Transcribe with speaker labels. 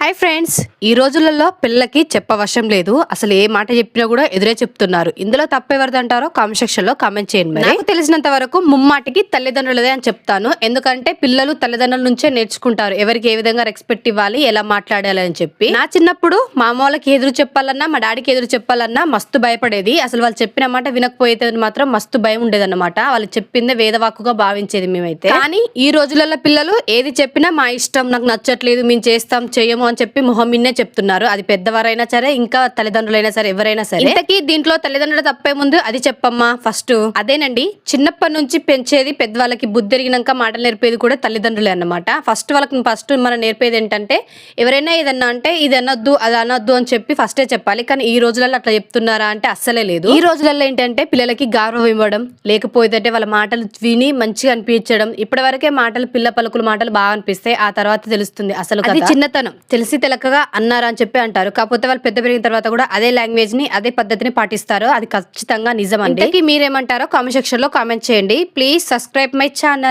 Speaker 1: Hi friends ఈ రోజులలో పిల్లలకి చెప్పవశం లేదు. అసలు ఏ మాట చెప్పినా కూడా ఎదురే చెప్తున్నారు. ఇందులో తప్పెవరిదంటారో కామెంట్ సెక్షన్లో కామెంట్ చేయండి నాకు తెలిసినంత వరకు ముమ్మాటికి తల్లిదండ్రులదే అని చెప్తాను. ఎందుకంటే పిల్లలు తల్లిదండ్రుల నుంచే నేర్చుకుంటారు. ఎవరికి ఏ విధంగా రెస్పెక్ట్ ఇవ్వాలి ఎలా మాట్లాడాలి అని చెప్పి. నా చిన్నప్పుడు మా అమ్మ వాళ్ళకి ఎదురు చెప్పాలన్నా మా డాడీకి ఎదురు చెప్పాలన్నా మస్తు భయపడేది. అసలు వాళ్ళు చెప్పిన మాట వినకపోతే మాత్రం మస్తు భయం ఉండేదన్నమాట. వాళ్ళు చెప్పిందే వేదవాక్కుగా భావించేది మేమైతే. కానీ ఈ రోజులలో పిల్లలు ఏది చెప్పినా మా ఇష్టం నాకు నచ్చట్లేదు మేము చేస్తాం చేయము అని చెప్పి మొహం మిన్నే చెప్తున్నారు. అది పెద్దవారైనా సరే ఇంకా తల్లిదండ్రులైనా సరే ఎవరైనా సరే. ఇంతకీ దీంట్లో తల్లిదండ్రుల తప్పే ముందు అది చెప్పమ్మా ఫస్ట్. అదేనండి చిన్నప్పటి నుంచి పెంచేది పెద్దవాళ్ళకి బుద్ధి ఎరిగినాక మాటలు నేర్పేది కూడా తల్లిదండ్రులే అన్నమాట. ఫస్ట్ వాళ్ళకి ఫస్ట్ మనం నేర్పేది ఏంటంటే ఎవరైనా ఏదన్నా అంటే ఇది అనొద్దు అది అనొద్దు అని చెప్పి ఫస్టే చెప్పాలి. కానీ ఈ రోజులలో అట్లా చెప్తున్నారా అంటే అస్సలే లేదు. ఈ రోజులలో ఏంటంటే పిల్లలకి గౌరవం ఇవ్వడం లేకపోతే వాళ్ళ మాటలు విని మంచిగా అనిపించడం. ఇప్పటి వరకే మాటలు పిల్ల పలుకుల మాటలు బాగా అనిపిస్తాయి. ఆ తర్వాత తెలుస్తుంది అసలు చిన్నతనం తెలిసి తెలకగా అన్నారా అని చెప్పి అంటారు. కాకపోతే వాళ్ళు పెద్ద పెరిగిన తర్వాత కూడా అదే లాంగ్వేజ్ని అదే పద్ధతిని పాటిస్తారు అది ఖచ్చితంగా నిజం అండి మీరేమంటారో కామెంట్ సెక్షన్లో కామెంట్ చేయండి. Please subscribe my channel